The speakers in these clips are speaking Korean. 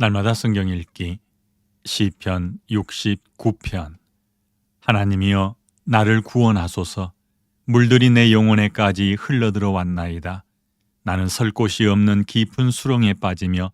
날마다 성경 읽기 시편 69편. 하나님이여 나를 구원하소서. 물들이 내 영혼에까지 흘러들어 왔나이다. 나는 설 곳이 없는 깊은 수렁에 빠지며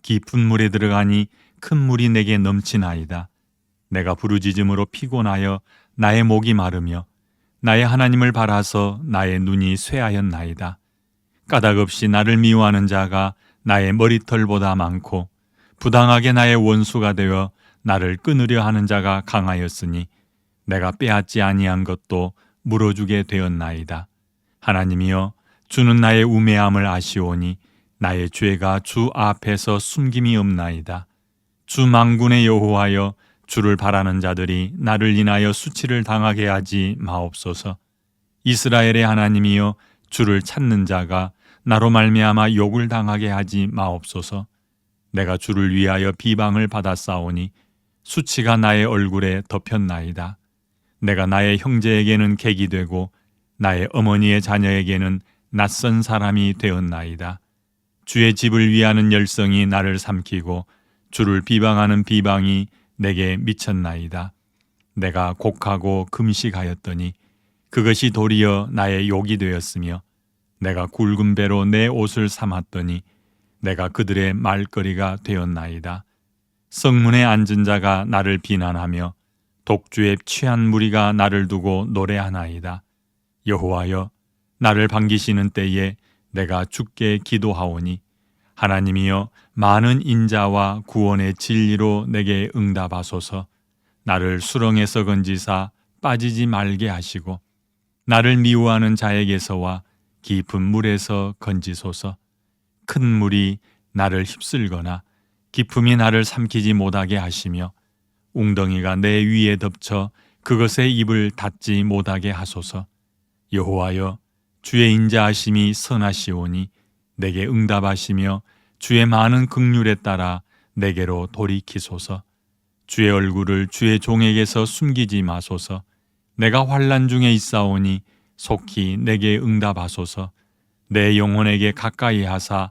깊은 물에 들어가니 큰 물이 내게 넘치나이다. 내가 부르짖음으로 피곤하여 나의 목이 마르며 나의 하나님을 바라서 나의 눈이 쇠하였나이다. 까닭 없이 나를 미워하는 자가 나의 머리털보다 많고 부당하게 나의 원수가 되어 나를 끊으려 하는 자가 강하였으니 내가 빼앗지 아니한 것도 물어주게 되었나이다. 하나님이여 주는 나의 우매함을 아시오니 나의 죄가 주 앞에서 숨김이 없나이다. 주 망군의 여호와여 주를 바라는 자들이 나를 인하여 수치를 당하게 하지 마옵소서. 이스라엘의 하나님이여 주를 찾는 자가 나로 말미암아 욕을 당하게 하지 마옵소서. 내가 주를 위하여 비방을 받았사오니 수치가 나의 얼굴에 덮였나이다. 내가 나의 형제에게는 객이 되고 나의 어머니의 자녀에게는 낯선 사람이 되었나이다. 주의 집을 위하는 열성이 나를 삼키고 주를 비방하는 비방이 내게 미쳤나이다. 내가 곡하고 금식하였더니 그것이 도리어 나의 욕이 되었으며 내가 굵은 배로 내 옷을 삼았더니 내가 그들의 말거리가 되었나이다. 성문에 앉은 자가 나를 비난하며 독주에 취한 무리가 나를 두고 노래하나이다. 여호와여 나를 반기시는 때에 내가 주께 기도하오니 하나님이여 많은 인자와 구원의 진리로 내게 응답하소서 나를 수렁에서 건지사 빠지지 말게 하시고 나를 미워하는 자에게서와 깊은 물에서 건지소서 큰 물이 나를 휩쓸거나 기품이 나를 삼키지 못하게 하시며 웅덩이가 내 위에 덮쳐 그것의 입을 닫지 못하게 하소서. 여호와여 주의 인자하심이 선하시오니 내게 응답하시며 주의 많은 극률에 따라 내게로 돌이키소서. 주의 얼굴을 주의 종에게서 숨기지 마소서. 내가 환란 중에 있사오니 속히 내게 응답하소서. 내 영혼에게 가까이 하사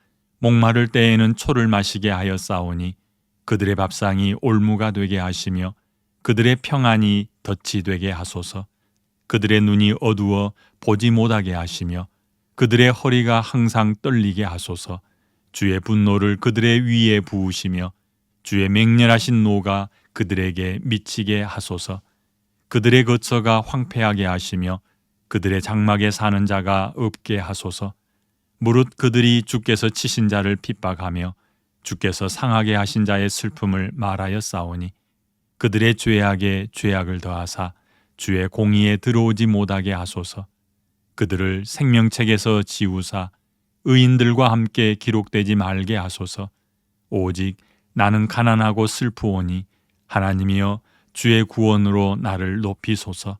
목마를 때에는 초를 마시게 하여 싸우니 그들의 밥상이 올무가 되게 하시며 그들의 평안이 덫이 되게 하소서. 그들의 눈이 어두워 보지 못하게 하시며 그들의 허리가 항상 떨리게 하소서. 주의 분노를 그들의 위에 부으시며 주의 맹렬하신 노가 그들에게 미치게 하소서. 그들의 거처가 황폐하게 하시며 그들의 장막에 사는 자가 없게 하소서. 무릇 그들이 주께서 치신 자를 핍박하며 주께서 상하게 하신 자의 슬픔을 말하여 싸우니 그들의 죄악에 죄악을 더하사 주의 공의에 들어오지 못하게 하소서. 그들을 생명책에서 지우사 의인들과 함께 기록되지 말게 하소서. 오직 나는 가난하고 슬프오니 하나님이여 주의 구원으로 나를 높이소서.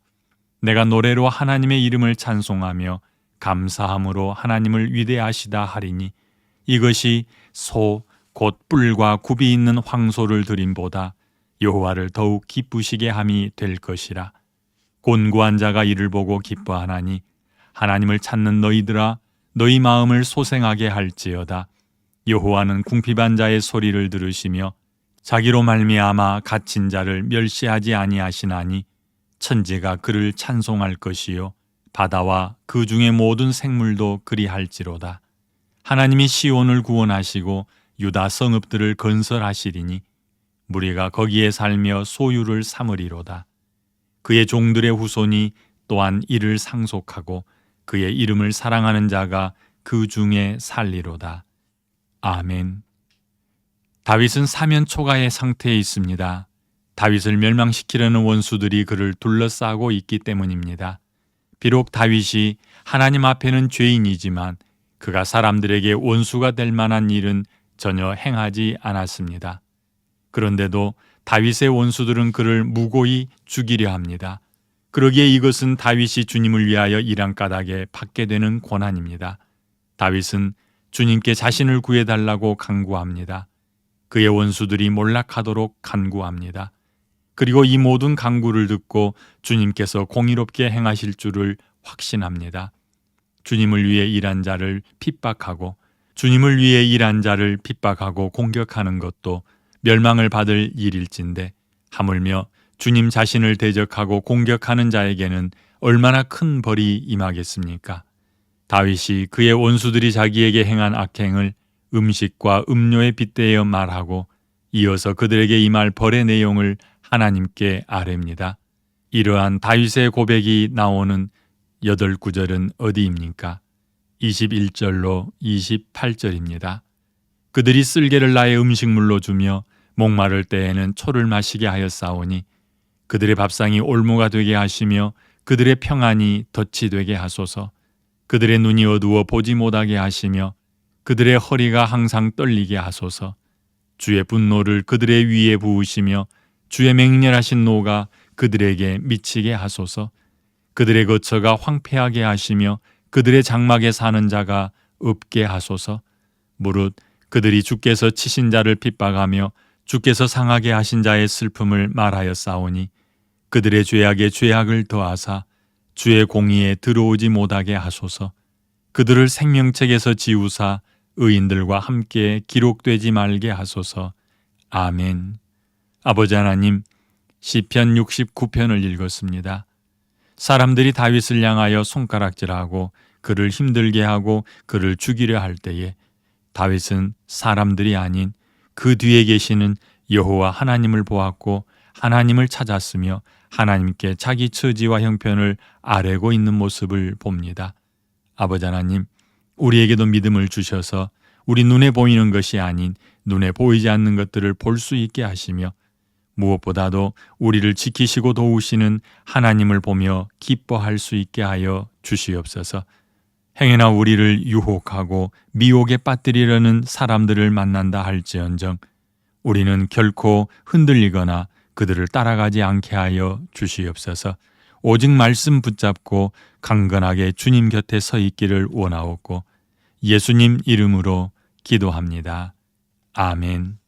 내가 노래로 하나님의 이름을 찬송하며 감사함으로 하나님을 위대하시다 하리니 이것이 소 곧 뿔과 굽이 있는 황소를 드림보다 여호와를 더욱 기쁘시게 함이 될 것이라. 곤고한 자가 이를 보고 기뻐하나니 하나님을 찾는 너희들아 너희 마음을 소생하게 할지어다. 여호와는 궁핍한 자의 소리를 들으시며 자기로 말미암아 갇힌 자를 멸시하지 아니하시나니 천지가 그를 찬송할 것이요 바다와 그 중의 모든 생물도 그리할지로다. 하나님이 시온을 구원하시고 유다 성읍들을 건설하시리니 무리가 거기에 살며 소유를 삼으리로다. 그의 종들의 후손이 또한 이를 상속하고 그의 이름을 사랑하는 자가 그 중에 살리로다. 아멘. 다윗은 사면 초가의 상태에 있습니다. 다윗을 멸망시키려는 원수들이 그를 둘러싸고 있기 때문입니다. 비록 다윗이 하나님 앞에는 죄인이지만 그가 사람들에게 원수가 될 만한 일은 전혀 행하지 않았습니다. 그런데도 다윗의 원수들은 그를 무고히 죽이려 합니다. 그러기에 이것은 다윗이 주님을 위하여 일한 까닭에 받게 되는 고난입니다. 다윗은 주님께 자신을 구해달라고 간구합니다. 그의 원수들이 몰락하도록 간구합니다. 그리고 이 모든 간구를 듣고 주님께서 공의롭게 행하실 줄을 확신합니다. 주님을 위해 일한 자를 핍박하고 주님을 위해 일한 자를 핍박하고 공격하는 것도 멸망을 받을 일일진데 하물며 주님 자신을 대적하고 공격하는 자에게는 얼마나 큰 벌이 임하겠습니까? 다윗이 그의 원수들이 자기에게 행한 악행을 음식과 음료에 빗대어 말하고 이어서 그들에게 임할 벌의 내용을 하나님께 아뢰입니다. 이러한 다윗의 고백이 나오는 여덟 구절은 어디입니까? 21절로 28절입니다. 그들이 쓸개를 나의 음식물로 주며 목마를 때에는 초를 마시게 하였사오니 그들의 밥상이 올무가 되게 하시며 그들의 평안이 덫이 되게 하소서 그들의 눈이 어두워 보지 못하게 하시며 그들의 허리가 항상 떨리게 하소서 주의 분노를 그들의 위에 부으시며 주의 맹렬하신 노가 그들에게 미치게 하소서. 그들의 거처가 황폐하게 하시며 그들의 장막에 사는 자가 없게 하소서. 무릇 그들이 주께서 치신 자를 핍박하며 주께서 상하게 하신 자의 슬픔을 말하였사오니 그들의 죄악에 죄악을 더하사 주의 공의에 들어오지 못하게 하소서. 그들을 생명책에서 지우사 의인들과 함께 기록되지 말게 하소서. 아멘 아버지 하나님 시편 69편을 읽었습니다. 사람들이 다윗을 향하여 손가락질하고 그를 힘들게 하고 그를 죽이려 할 때에 다윗은 사람들이 아닌 그 뒤에 계시는 여호와 하나님을 보았고 하나님을 찾았으며 하나님께 자기 처지와 형편을 아뢰고 있는 모습을 봅니다. 아버지 하나님, 우리에게도 믿음을 주셔서 우리 눈에 보이는 것이 아닌 눈에 보이지 않는 것들을 볼 수 있게 하시며 무엇보다도 우리를 지키시고 도우시는 하나님을 보며 기뻐할 수 있게 하여 주시옵소서. 행여나 우리를 유혹하고 미혹에 빠뜨리려는 사람들을 만난다 할지언정 우리는 결코 흔들리거나 그들을 따라가지 않게 하여 주시옵소서. 오직 말씀 붙잡고 강건하게 주님 곁에 서 있기를 원하옵고 예수님 이름으로 기도합니다. 아멘.